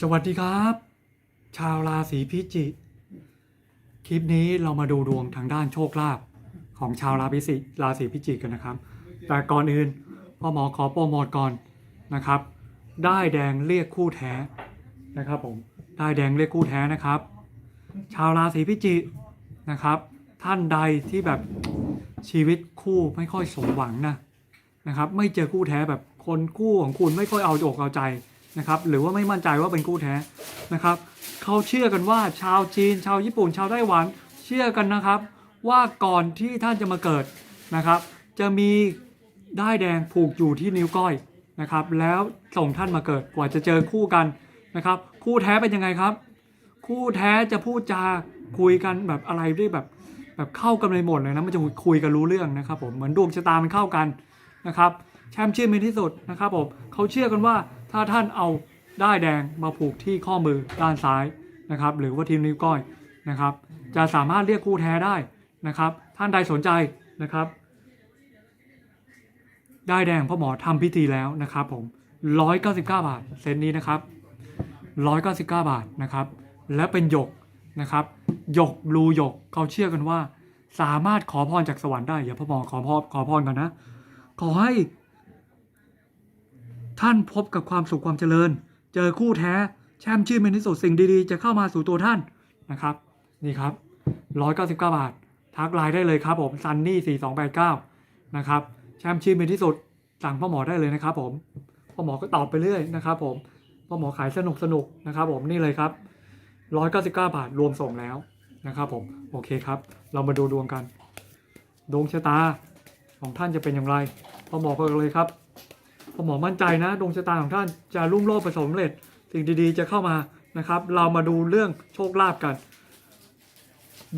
สวัสดีครับ ชาวราศีพิจิกคลิปนี้เรามาดูดวงทางด้านโชคลาภของชาวราศีพิราศีพิจิกกันนะครับ แต่ก่อนอื่นพ่อหมอขอโปรโมทก่อนนะครับ ได้แดงเรียกคู่แท้นะครับผมได้แดงเรียกคู่แท้นะครับ ชาวราศีพิจิกนะครับ ท่านใดที่แบบชีวิตคู่ไม่ค่อยสมหวังนะนะครับ ไม่เจอคู่แท้แบบคนคู่ของคุณไม่ค่อยเอาอกเอาใจ นะครับหรือว่าไม่มั่นใจว่าเป็นคู่แท้นะครับเขาเชื่อกันว่าชาวจีน ชาวญี่ปุ่น ชาวไต้หวัน เชื่อกันนะครับ ว่าก่อนที่ท่านจะมาเกิดนะครับ จะมีได้ายแดงผูกอยู่ที่นิ้วก้อยนะครับ แล้วส่งท่านมาเกิดกว่าจะเจอคู่กันนะครับ คู่แท้เป็นยังไงครับ คู่แท้จะพูดจาคุยกันแบบอะไรที่แบบแบบเข้ากันในหมดเลยนะมันจะคุยกันรู้เรื่องนะครับผมเหมือนดวงชะตามันเข้ากันนะครับแชมป์ชื่อมีที่สุดนะครับผมเขาเชื่อกันว่า ถ้าท่านเอาได้ายแดงมาผูกที่ข้อมือด้านซ้ายนะครับ หรือว่าที่นิ้วก้อยนะครับ จะสามารถเรียกคู่แท้ได้นะครับ ท่านใดสนใจนะครับได้ายแดงพ่อหมอทำพิธีแล้วนะครับผม199 บาทเซตนี้นะครับ 199 บาทนะครับ และเป็นหยกนะครับหยกรูหยกเขาเชื่อกันว่า สามารถขอพรจากสวรรค์ได้อย่าพ่อหมอขอพรขอพรกันนะ ขอให้ ท่านพบกับความสุขความเจริญ เจอคู่แท้ แช่มชื่นเป็นที่สุดสิ่งดีๆ จะเข้ามาสู่ตัวท่านนะครับ นี่ครับ 199 บาท ทักไลน์ได้เลยครับผมซันนี่ 4289 นะครับ แช่มชื่นเป็นที่สุดสั่งพ่อหมอได้เลยนะครับผม พ่อหมอก็ตอบไปเรื่อยนะครับผม พ่อหมอขายสนุกสนุกๆนะครับผมนี่เลยครับ 199 บาทรวมส่งแล้วนะครับผม โอเคครับ เรามาดูดวงกัน ดวงชะตาของท่านจะเป็นอย่างไรพ่อหมอก็เลยครับ พอหมอมั่นใจนะดวงชะตาของท่านจะรุ่งโรจน์ประสบผลสำเร็จ สิ่งดีๆจะเข้ามานะครับ เรามาดูเรื่องโชคลาภกัน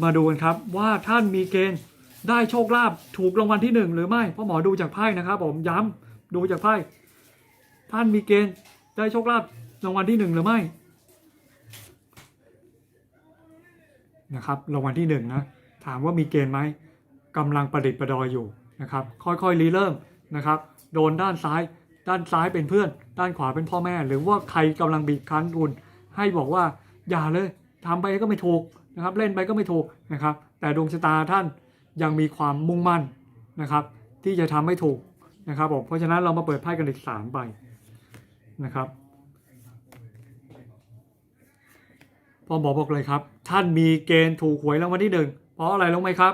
มาดูกันครับว่าท่านมีเกณฑ์ได้โชคลาภถูกรางวัลที่หนึ่งหรือไม่พ่อหมอดูจากไพ่นะครับ ผมย้ำดูจากไพ่ท่านมีเกณฑ์ได้โชคลาภรางวัลที่หนึ่งหรือไม่นะครับรางวัลที่หนึ่งนะถามว่ามีเกณฑ์ไหมกำลังประดิษฐ์ประดอยอยู่นะครับ ค่อยๆรีเริ่มนะครับ โดนด้านซ้าย ด้านซ้ายเป็นเพื่อน ด้านขวาเป็นพ่อแม่ หรือว่าใครกำลังบีบคั้นคุณให้บอกว่าอย่าเลยทำไปก็ไม่ถูกนะครับ เล่นไปก็ไม่ถูกนะครับ แต่ดวงชะตาท่านยังมีความมุ่งมั่นนะครับ ที่จะทำให้ถูกนะครับผมเพราะฉะนั้นเรามาเปิดไพ่กันอีกสามใบนะครับพอหมอบอกเลยครับ ท่านมีเกณฑ์ถูกหวยรางวัลที่หนึ่งเพราะอะไรรู้ไหมครับ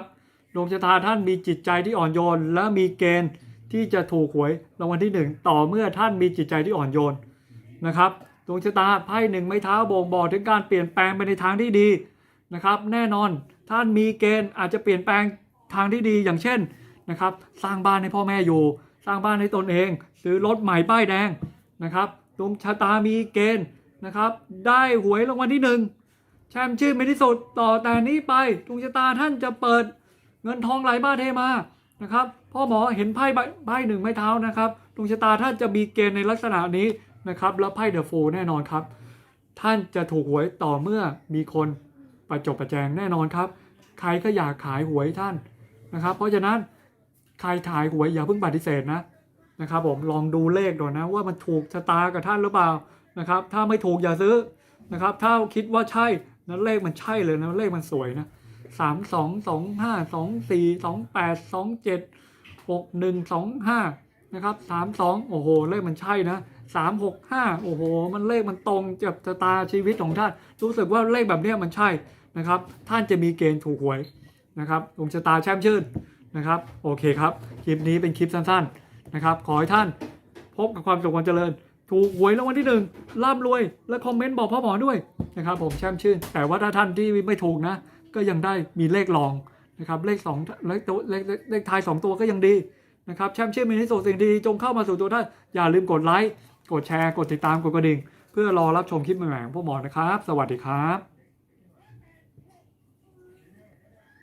ดวงชะตาท่านมีจิตใจที่อ่อนโยน และมีเกณฑ์ ที่จะถูกหวยรางวัลที่หนึ่งต่อเมื่อท่านมีจิตใจที่อ่อนโยนนะครับดวงชะตาไพ่หนึ่งไม้เท้าบ่งบอกถึงการเปลี่ยนแปลงไปในทางที่ดีนะครับ แน่นอนท่านมีเกณฑ์อาจจะเปลี่ยนแปลงทางที่ดีอย่างเช่นนะครับสร้างบ้านให้พ่อแม่อยู่ สร้างบ้านให้ตนเอง ซื้อรถใหม่ป้ายแดงนะครับดวงชะตามีเกณฑ์นะครับได้หวยรางวัลที่หนึ่งแชมป์ชื่อเป็นที่สุดต่อแต่นี้ไปดวงชะตาท่านจะเปิดเงินทองไหลมาเทมา นะครับพ่อหมอเห็นไพ่ใบหนึ่งไม้เท้านะครับดวงชะตาท่านจะมีเกณฑ์ในลักษณะนี้นะครับแล้วไพ่เดอะโฟแน่นอนครับ ท่านจะถูกหวยต่อเมื่อมีคนประจบประแจงแน่นอนครับ ใครก็อยากขายหวยท่านนะครับ เพราะฉะนั้นใครขายหวยอย่าเพิ่งปฏิเสธนะนะครับผมลองดูเลขก่อนนะว่ามันถูกชะตากับท่านหรือเปล่านะครับถ้าไม่ถูกอย่าซื้อนะครับถ้าคิดว่าใช่นั้นเลขมันใช่เลยนะเลขมันสวยนะ สามสองสองห้าสองสี่สองแปดสองเจ็ดหกหนึ่งสองห้านะครับสามสองโอ้โห เลขมันใช่นะสามหกห้าโอ้โห มันเลขมันตรงกับชะตาชีวิตของท่าน รู้สึกว่าเลขแบบนี้มันใช่นะครับ ท่านจะมีเกณฑ์ถูกหวยนะครับดวงชะตาแช่มชื่นนะครับ โอเคครับ คลิปนี้เป็นคลิปสั้นๆนะครับ ขอให้ท่านพบกับความสุขความเจริญ ถูกหวยรางวัลที่หนึ่งร่ำรวย และคอมเมนต์บอกพ่อหมอด้วยนะครับ ผมแช่มชื่น แต่ว่าถ้าท่านที่ไม่ถูกนะ ก็ยังได้มีเลขรองนะครับเลขสองเลขตัวเลขเลขท้ายสองตัวก็ยังดีนะครับแชมป์ชื่อมินิโซสิ่งดีจงเข้ามาสู่ตัวท่าน อย่าลืมกดไลค์ กดแชร์ กดติดตาม กดกระดิ่ง เพื่อรอรับชมคลิปใหม่ๆของพวกหมอนะครับ สวัสดีครับ